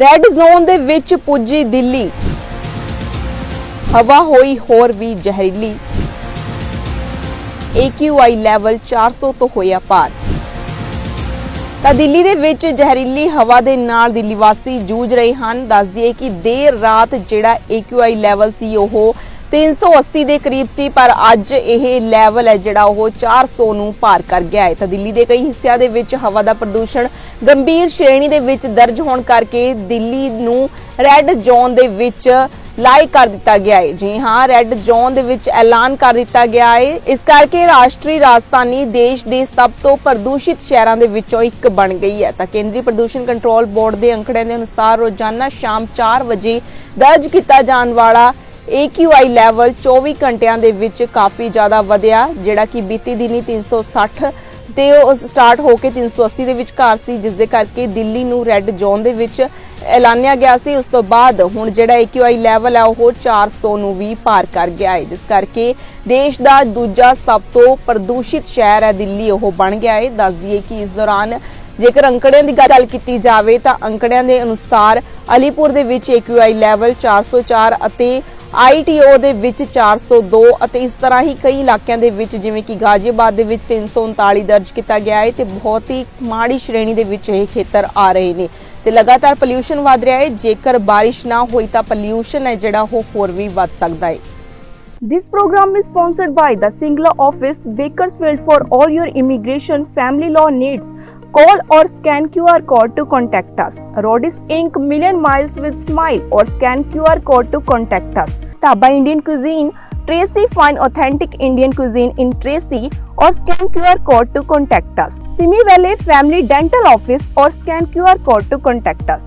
Red zone ਦੇ ਵਿੱਚ ਪੁੱਜੀ ਦਿੱਲੀ। ਹਵਾ ਹੋਈ ਹੋਰ ਵੀ ਜ਼ਹਿਰੀਲੀ। AQI ਲੈਵਲ 400 ਤੋਂ ਹੋਇਆ ਪਾਰ। ਤਾਂ ਦਿੱਲੀ ਦੇ ਵਿੱਚ ਜ਼ਹਿਰੀਲੀ ਹਵਾ ਦੇ ਨਾਲ ਦਿੱਲੀ ਵਾਸੀ ਜੂਝ ਰਹੇ ਹਨ। ਦੱਸ ਦਈਏ ਕਿ ਦੇਰ ਰਾਤ ਜਿਹੜਾ AQI ਲੈਵਲ ਸੀ, ਉਹ 380 ਦੇ ਕਰੀਬ ਸੀ, ਪਰ ਅੱਜ ਇਹ ਲੈਵਲ ਹੈ ਜਿਹੜਾ ਉਹ 400 ਨੂੰ ਪਾਰ ਕਰ ਗਿਆ ਹੈ। ਤਾਂ ਦਿੱਲੀ ਦੇ ਕਈ ਹਿੱਸਿਆਂ ਦੇ ਵਿੱਚ ਹਵਾ ਦਾ ਪ੍ਰਦੂਸ਼ਣ ਗੰਭੀਰ ਸ਼੍ਰੇਣੀ ਦੇ ਵਿੱਚ ਦਰਜ ਹੋਣ ਕਰਕੇ ਦਿੱਲੀ ਨੂੰ ਰੈੱਡ ਜ਼ੋਨ ਦੇ ਵਿੱਚ ਲਾਈ ਕਰ ਦਿੱਤਾ ਗਿਆ ਹੈ। ਜੀ ਹਾਂ ਰੈੱਡ ਜ਼ੋਨ ਦੇ ਵਿੱਚ ਐਲਾਨ ਕਰ ਦਿੱਤਾ ਗਿਆ ਹੈ। ਇਸ ਕਰਕੇ ਰਾਸ਼ਟਰੀ ਰਾਜਧਾਨੀ ਦੇਸ਼ ਦੇ ਸਭ ਤੋਂ ਪ੍ਰਦੂਸ਼ਿਤ ਸ਼ਹਿਰਾਂ ਦੇ ਵਿੱਚੋਂ ਇੱਕ ਬਣ ਗਈ ਹੈ। ਤਾਂ ਕੇਂਦਰੀ ਪ੍ਰਦੂਸ਼ਣ ਕੰਟਰੋਲ ਬੋਰਡ ਦੇ ਅੰਕੜਿਆਂ ਦੇ ਅਨੁਸਾਰ ਰੋਜ਼ਾਨਾ ਸ਼ਾਮ 4 ਵਜੇ ਦਰਜ ਕੀਤਾ ਜਾਣ ਵਾਲਾ AQI ਲੈਵਲ 24 ਘੰਟਿਆਂ ਦੇ ਵਿੱਚ ਕਾਫੀ ਜ਼ਿਆਦਾ ਵਧਿਆ, ਜਿਹੜਾ ਕਿ ਬੀਤੀ ਦਿਨੀ 360 ਤੇ ਉਹ ਸਟਾਰਟ ਹੋ ਕੇ 380 ਦੇ ਵਿਚਕਾਰ ਸੀ, ਜਿਸ ਦੇ ਕਰਕੇ ਦਿੱਲੀ ਨੂੰ ਰੈੱਡ ਜ਼ੋਨ ਦੇ ਵਿੱਚ ਐਲਾਨਿਆ ਗਿਆ ਸੀ। ਉਸ ਤੋਂ ਬਾਅਦ ਹੁਣ ਜਿਹੜਾ AQI ਲੈਵਲ ਹੈ ਉਹ 400 ਨੂੰ ਵੀ ਪਾਰ ਕਰ ਗਿਆ ਹੈ। ਜਿਸ ਕਰਕੇ ਦੇਸ਼ ਦਾ ਦੂਜਾ ਸਭ ਤੋਂ ਪ੍ਰਦੂਸ਼ਿਤ ਸ਼ਹਿਰ ਹੈ ਦਿੱਲੀ, ਉਹ ਬਣ ਗਿਆ ਹੈ। ਦੱਸ ਦਈਏ ਕਿ ਇਸ ਦੌਰਾਨ ਜੇਕਰ ਅੰਕੜਿਆਂ ਦੀ ਗੱਲ ਕੀਤੀ ਜਾਵੇ ਤਾਂ ਅੰਕੜਿਆਂ ਦੇ ਅਨੁਸਾਰ ਅਲੀਪੁਰ ਦੇ ਵਿੱਚ AQI ਲੈਵਲ 404 ਅਤੇ ITO ਦੇ ਵਿੱਚ 402 ਅਤੇ ਇਸ ਤਰ੍ਹਾਂ ਹੀ ਕਈ ਇਲਾਕਿਆਂ ਦੇ ਵਿੱਚ ਜਿਵੇਂ ਕਿ ਗਾਜ਼ੀਆਬਾਦ ਦੇ ਵਿੱਚ 339 ਦਰਜ ਕੀਤਾ ਗਿਆ ਹੈ ਤੇ ਬਹੁਤ ਹੀ ਮਾੜੀ ਸ਼੍ਰੇਣੀ ਦੇ ਵਿੱਚ ਇਹ ਖੇਤਰ ਆ ਰਹੇ ਨੇ ਤੇ ਲਗਾਤਾਰ ਪੋਲਿਊਸ਼ਨ ਵਧ ਰਿਹਾ ਹੈ ਜੇਕਰ ਬਾਰਿਸ਼ ਨਾ ਹੋਈ ਤਾਂ ਪੋਲਿਊਸ਼ਨ ਹੈ ਜਿਹੜਾ ਉਹ ਹੋਰ ਵੀ ਵੱਧ ਸਕਦਾ ਹੈ This program is sponsored by the Singla office, Bakersfield for all your immigration family law needs. Call or scan QR code to contact us. Rodis Inc. Million Miles with Smile or scan QR code to contact us. Taba Indian Cuisine, Tracy Fine Authentic Indian Cuisine in Tracy or scan QR code to contact us. Simi Valley Family Dental Office or scan QR code to contact us.